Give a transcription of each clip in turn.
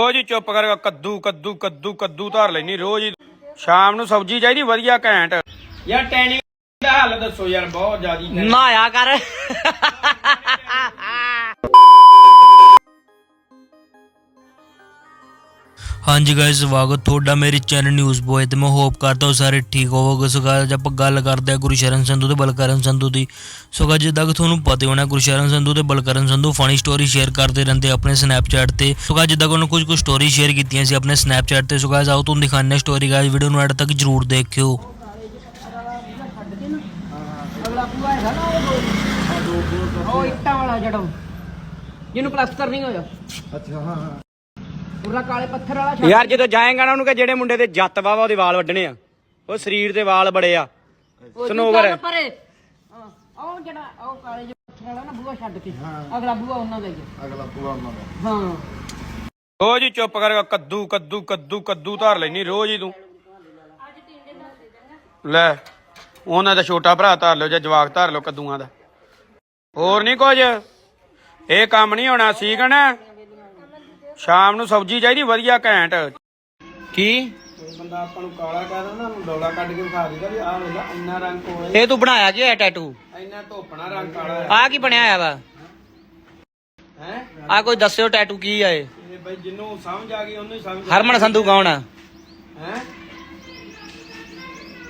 ਰੋਜ਼ ਹੀ ਚੁੱਪ ਕਰ ਕੱਦੂ ਕੱਦੂ ਕੱਦੂ ਕੱਦੂ ਧਰ ਲੈਣੀ ਰੋਜ਼ ਹੀ। ਸ਼ਾਮ ਨੂੰ ਸਬਜ਼ੀ ਚਾਹੀਦੀ, ਵਧੀਆ ਘੈਂਟ। ਯਾਰ ਟੈਨੀ ਦਾ ਹੱਲ ਦੱਸੋ ਯਾਰ, ਬਹੁਤ ਜ਼ਿਆਦੀ ਨਹਾਇਆ ਕਰ। ਹਾਂਜੀ ਗਾਇਸ ਸਵਾਗਤ ਤੁਹਾਡਾ ਮੇਰੇ ਚੈਨਲ ਨਿਊਜ਼ ਬੋਏ ਤੇ ਮੈਂ ਹੋਪ ਕਰਦਾ ਹਾਂ ਸਾਰੇ ਠੀਕ ਹੋਵੋਗੇ। ਸੋ guys, ਆਪਾਂ ਗੱਲ ਕਰਦੇ ਹਾਂ ਗੁਰਸ਼ਰਨ ਸੰਧੂ ਤੇ ਬਲਕਰਨ ਸੰਧੂ ਦੀ। ਸੋ guys, ਜਿੱਦਾਂ ਕਿ ਤੁਹਾਨੂੰ ਪਤਾ ਹੋਣਾ ਗੁਰਸ਼ਰਨ ਸੰਧੂ ਤੇ Balkaran Sandhu funny story share ਕਰਦੇ ਰਹਿੰਦੇ ਆਪਣੇ ਸਨੈਪਚੈਟ ਤੇ। ਸੋ guys, ਜਿੱਦਾਂ ਕਿ ਉਹਨਾਂ ਕੁਝ ਕੁ ਸਟੋਰੀ ਸ਼ੇਅਰ ਕੀਤੀਆਂ ਸੀ ਆਪਣੇ ਸਨੈਪਚੈਟ ਤੇ। ਸੋ guys, ਆਓ ਤੁਹਾਨੂੰ ਦਿਖਾਉਂਦੇ ਹਾਂ ਸਟੋਰੀ ਗਾਇਸ ਵੀਡੀਓ ਨੂੰ ਐਡ ਤੱਕ ਜਰੂਰ ਦੇਖਿਓ। ਅਗਲਾ ਪੂਆ ਹੈਗਾ ਨਾ ਉਹ ਉਹ ਇੱਟਾਂ ਵਾਲਾ ਜਿਹੜਾ ਜਿਹਨੂੰ ਪਲਸਤਰ ਨਹੀਂ ਹੋਇਆ। ਅੱਛਾ ਹਾਂ। ਪੂਰਾ ਕਾਲੇ ਪੱਥਰ ਵਾਲਾ ਛੱਡ ਯਾਰ ਜਦੋਂ ਜਾਏਗਾ ਨਾ ਉਹਨੂੰ ਕਿ ਜਿਹੜੇ ਮੁੰਡੇ ਦੇ ਜੱਤ ਵਾਵਾ ਉਹਦੇ ਵਾਲ ਵੱਢਣੇ ਆ। ਉਹ ਸਰੀਰ ਦੇ ਵਾਲ ਬੜੇ ਆ। ਸਨੋਵਰ ਪਰੇ। ਹਾਂ, ਉਹ ਜਿਹੜਾ ਉਹ ਕਾਲੇ ਜਿਹੇ ਪੱਥਰ ਵਾਲਾ ਨਾ ਬੂਆ ਛੱਡ ਕੇ। ਅਗਲਾ ਬੂਆ ਉਹਨਾਂ ਦਾ ਹੀ ਹੈ ਅਗਲਾ ਬੂਆ ਉਹਨਾਂ ਦਾ। ਹਾਂ। ਰੋਜ਼ ਹੀ ਚੁੱਪ ਕਰਕੇ ਕੱਦੂ ਕੱਦੂ ਕੱਦੂ ਕੱਦੂ ਧਰ ਲੈਣੀ ਰੋਜ਼ ਹੀ ਤੂੰ। ਲੈ ਉਹਨਾਂ ਦਾ ਛੋਟਾ ਭਰਾ ਧਰ ਲਿਓ ਜਾਂ ਜਵਾਕ ਧਰ ਲਿਓ ਕੱਦੂਆਂ ਦਾ। ਹੋਰ ਨਹੀਂ ਕੁਝ। ਇਹ ਕੰਮ ਨਹੀਂ ਹੋਣਾ ਸੀਗਣ ਸ਼ਾਮ ਨੂੰ ਸਬਜ਼ੀ ਚਾਹੀਦੀ ਵਧੀਆ ਘੈਂਟ। ਕੀ? ਬੰਦਾ ਆਪਾਂ ਨੂੰ ਕਾਲਾ ਕਹਿ ਦਿੰਦਾ ਉਹਨੂੰ ਡੋਲਾ ਕੱਢ ਕੇ ਵਿਖਾ ਦਿੰਦਾ ਵੀ ਆਹ ਵੇਲਾ ਇੰਨਾ ਰੰਗ ਹੋਏ ਇਹ ਤੂੰ ਬਣਾਇਆ ਕੀ ਹੈ ਟੈਟੂ ਇੰਨਾ ਧੋਪਣਾ ਰੰਗ ਕਾਲਾ ਆ। ਕੀ ਬਣਿਆ ਹੋਇਆ ਵਾ? ਹੈ? ਆ ਕੋਈ ਦੱਸਿਓ ਟੈਟੂ ਕੀ ਆ ਇਹ? ਇਹ ਬਈ ਜਿੰਨੂੰ ਸਮਝ ਆ ਗਈ ਉਹਨੂੰ ਹੀ ਸਮਝ ਹਰਮਨ ਸੰਧੂ ਕੌਣ ਆ? ਹੈ?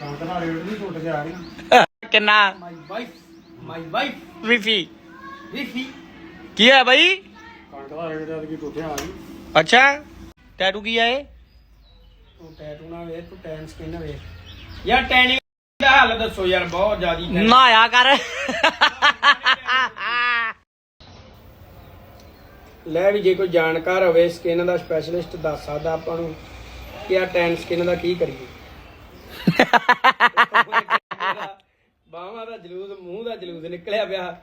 ਕੰਕ ਨਾਲ ਰੇਡ ਨਹੀਂ ਟੁੱਟ ਜਾ ਰਹੀ। ਕਿੰਨਾ? ਮਾਈ ਵਾਈਫ ਮਾਈ ਵਾਈਫ ਵੀਫੀ ਵਿਫੀ ਕੀ ਹੈ ਬਾਈ? ਦਾ ਆ ਗਈ ਅੱਛਾ ਟੈਟੂ ਕੀ ਆ ਇਹ? ਤੂੰ ਟੈਟੂ ਨਾ ਵੇਖ ਤੂੰ ਟੈਨ ਸਕਿਨ ਵੇਖ। ਯਾਰ ਟੈਨਿੰਗ ਦਾ ਹੱਲ ਦੱਸੋ ਯਾਰ ਬਹੁਤ ਜ਼ਿਆਦੀ tanning- ਨਹਾਇਆ ਕਰ। ਲੈ ਵੀ ਜੇ ਕੋਈ ਜਾਣਕਾਰ ਹੋਵੇ ਸਕਿਨ ਦਾ ਸਪੈਸ਼ਲਿਸਟ ਦੱਸ ਸਕਦਾ ਆਪਾਂ ਨੂੰ ਕਿ ਆ ਟੈਨ ਸਕਿਨ ਦਾ ਕੀ ਕਰੀਏ। ਬਾਹਾਂ ਦਾ ਜਲੂਸ ਮੂੰਹ ਦਾ ਜਲੂਸ ਨਿਕਲਿਆ ਪਿਆ।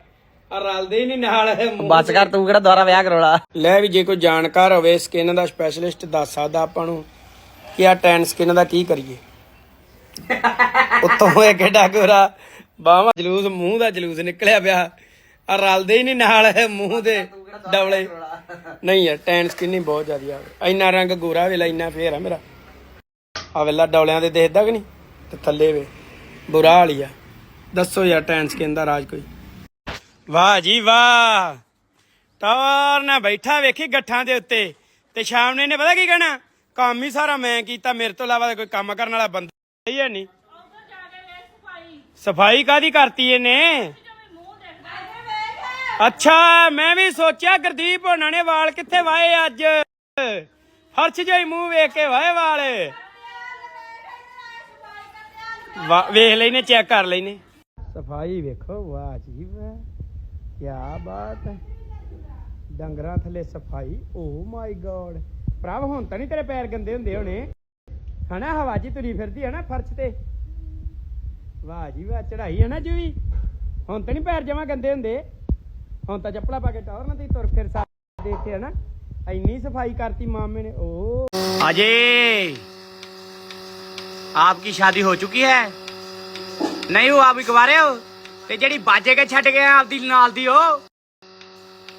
ਆ ਰਲਦੇ ਹੀ ਨਹੀਂ ਨਾਲ। ਇਹ ਮੂੰਹ ਬਸ ਕਰ ਤੂੰ ਕਿਹੜਾ ਦੁਬਾਰਾ ਵਿਆਹ ਕਰਾਉਣਾ? ਲੈ ਵੀ ਜੇ ਕੋਈ ਜਾਣਕਾਰ ਹੋਵੇ ਸਕਿਨ ਦਾ ਸਪੈਸ਼ਲਿਸਟ ਦੱਸ ਸਕਦਾ ਆਪਾਂ ਨੂੰ ਕਿ ਆ ਟੈਨ ਸਕਿਨ ਦਾ ਕੀ ਕਰੀਏ। ਉੱਤੋਂ ਇਹ ਕਿੱਡਾ ਗੋਰਾ? ਬਾਹਾਂ ਜਲੂਸ ਮੂੰਹ ਦਾ ਜਲੂਸ ਨਿਕਲਿਆ ਪਿਆ। ਆ ਰਲਦੇ ਹੀ ਨਹੀਂ ਨਾਲ ਇਹ ਮੂੰਹ ਦੇ ਡਬਲੇ। ਨਹੀਂ ਯਾਰ ਟੈਨ ਸਕਿਨ ਹੀ ਬਹੁਤ ਜ਼ਿਆਦਾ ਆ। ਇੰਨਾ ਰੰਗ ਗੋਰਾ ਵੇਲਾ ਇੰਨਾ ਫੇਰ ਆ ਮੇਰਾ। ਆ ਵੇਲਾ ਡਬਲਿਆਂ ਤੇ ਦੇਖਦਾ ਕਿ ਨਹੀਂ? ਤੇ ਥੱਲੇ ਵੇ ਬੁਰਾ ਹਾਲੀ ਆ। ਦੱਸੋ ਯਾਰ ਟੈਨ ਸਕਿਨ ਦਾ ਰਾਜ ਕੋਈ। ਵਾਹ ਜੀ ਵਾਹ। ਟੌਰ ਨਾ ਬੈਠਾ ਵੇਖੀ ਗੱਠਾਂ ਦੇ ਉੱਤੇ ਤੇ ਸ਼ਾਮ ਨੇ ਇਹਨੇ ਪਤਾ ਕੀ ਕਹਿਣਾ? ਕੰਮ ਹੀ ਸਾਰਾ ਮੈਂ ਕੀਤਾ, ਮੇਰੇ ਤੋਂ ਇਲਾਵਾ ਕੋਈ ਕੰਮ ਕਰਨ ਵਾਲਾ ਬੰਦਾ ਹੀ ਹੈ ਨਹੀਂ। ਸਫ਼ਾਈ ਕਾਦੀ ਕਰਤੀ ਇਹਨੇ? ਅੱਛਾ, ਮੈਂ ਵੀ ਸੋਚਿਆ ਗੁਰਦੀਪ ਹੋਣਾ ਨੇ ਵਾਲ ਕਿੱਥੇ ਵਾਏ ਅੱਜ? ਫਰਸ਼ ਜਿਹੀ ਮੂੰਹ ਵੇਖ ਕੇ ਵਾਏ ਵਾਲ। ਵੇਖ ਲੈਨੇ, ਚੈੱਕ ਕਰ ਲੈਨੇ। ਸਫ਼ਾਈ ਵੇਖੋ, ਵਾਹ ਜੀ ਵਾਹ ਕੀ ਬਾਤ ਹੈ ਡੰਗਰਾਂ ਥੱਲੇ ਸਫਾਈ ਓ ਮਾਈ ਗੋਡ ਪ੍ਰਭ ਹੁਣ ਤਾਂ ਨਹੀਂ ਤੇਰੇ ਪੈਰ ਗੰਦੇ ਹੁੰਦੇ ਹੋਣੇ ਹਨਾ ਹਵਾ ਜੀ ਤੁਰੀ ਫਿਰਦੀ ਹੈ ਨਾ ਫਰਸ਼ ਤੇ ਵਾਹ ਜੀ ਵਾਹ ਚੜਾਈ ਹੈ ਨਾ ਜੂਈ ਹੁਣ ਤਾਂ ਨਹੀਂ ਪੈਰ ਜਮਾ ਗੰਦੇ ਹੁੰਦੇ ਹੁਣ ਤਾਂ ਚੱਪਲਾ ਪਾ ਕੇ ਟੌਰ ਨਾ ਤੀ ਤੁਰ ਫਿਰ ਸਾਰੇ ਦੇਖ ਕੇ ਹਨਾ ਇੰਨੀ ਸਫਾਈ ਕਰਤੀ ਮਾਮੇ ਨੇ ਓ अजय आपकी शादी हो चुकी है नहीं हो आप इकबारे हो ਤੇ ਜਿਹੜੀ ਬਾਜੇ ਕੇ ਛੱਡ ਗਿਆ ਆਪਦੀ ਨਾਲ ਦੀ ਉਹ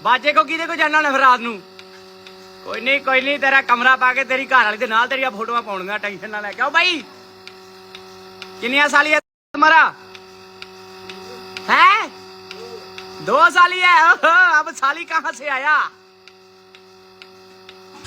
ਬਾਜੇ ਕੋ ਕਿਹਦੇ ਕੋ ਜਾਣਾ ਨਾ ਫਿਰ ਰਾਤ ਨੂੰ ਕੋਈ ਨਹੀਂ ਕੋਈ ਨਹੀਂ ਤੇਰਾ ਕਮਰਾ ਪਾ ਕੇ ਤੇਰੀ ਘਰ ਵਾਲੀ ਦੇ ਨਾਲ ਤੇਰੀਆਂ ਫੋਟੋਆਂ ਪਾਉਣੀਆਂ ਟੈਨਸ਼ਨ ਨਾ ਲੈ ਕੇ ਆਓ ਬਾਈ ਕਿੰਨੀਆਂ ਸਾਲੀ ਹੈ तुम्हारा है दो साली है ओहो, अब साली कहाँ से आया